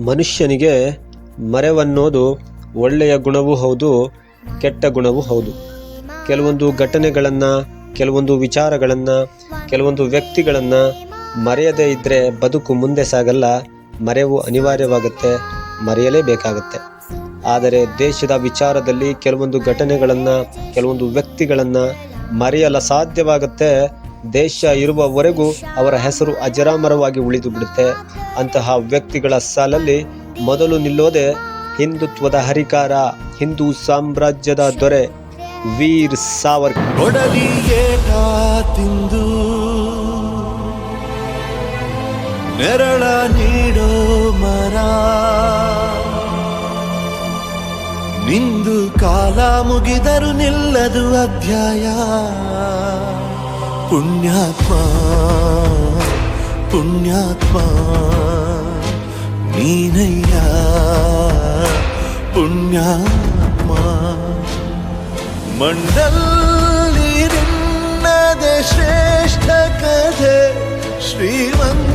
ಮನುಷ್ಯನಿಗೆ ಮರೆವನ್ನೋದು ಒಳ್ಳೆಯ ಗುಣವೂ ಹೌದು, ಕೆಟ್ಟ ಗುಣವೂ ಹೌದು. ಕೆಲವೊಂದು ಘಟನೆಗಳನ್ನು, ಕೆಲವೊಂದು ವಿಚಾರಗಳನ್ನು, ಕೆಲವೊಂದು ವ್ಯಕ್ತಿಗಳನ್ನು ಮರೆಯದೇ ಇದ್ದರೆ ಬದುಕು ಮುಂದೆ ಸಾಗಲ್ಲ, ಮರೆವು ಅನಿವಾರ್ಯವಾಗುತ್ತೆ, ಮರೆಯಲೇಬೇಕಾಗತ್ತೆ. ಆದರೆ ದೇಶದ ವಿಚಾರದಲ್ಲಿ ಕೆಲವೊಂದು ಘಟನೆಗಳನ್ನು, ಕೆಲವೊಂದು ವ್ಯಕ್ತಿಗಳನ್ನು ಮರೆಯಲು ಸಾಧ್ಯವಾಗುತ್ತೆ ದೇಶ ಇರುವವರೆಗೂ ಅವರ ಹೆಸರು ಅಜರಾಮರವಾಗಿ ಉಳಿದು ಬಿಡುತ್ತೆ. ಅಂತಹ ವ್ಯಕ್ತಿಗಳ ಸಾಲಲ್ಲಿ ಮೊದಲು ನಿಲ್ಲೋದೆ ಹಿಂದುತ್ವದ ಹರಿಕಾರ, ಹಿಂದೂ ಸಾಮ್ರಾಜ್ಯದ ದೊರೆ ವೀರ್ ಸಾವರ್ಕರ್. ತಿಂದು, ನೆರಳ ನೀಡೋ ಮರ. ನಿಂದು ಕಾಲ ಮುಗಿದರು ನಿಲ್ಲದು ಅಧ್ಯಾಯ. புண்ணியாத்மா புண்ணியாத்மா நீனையா புண்ணியாத்மா. மண்டல் நீரின்னத ஸ்ரேஷ்ட கதை ஸ்ரீவந்த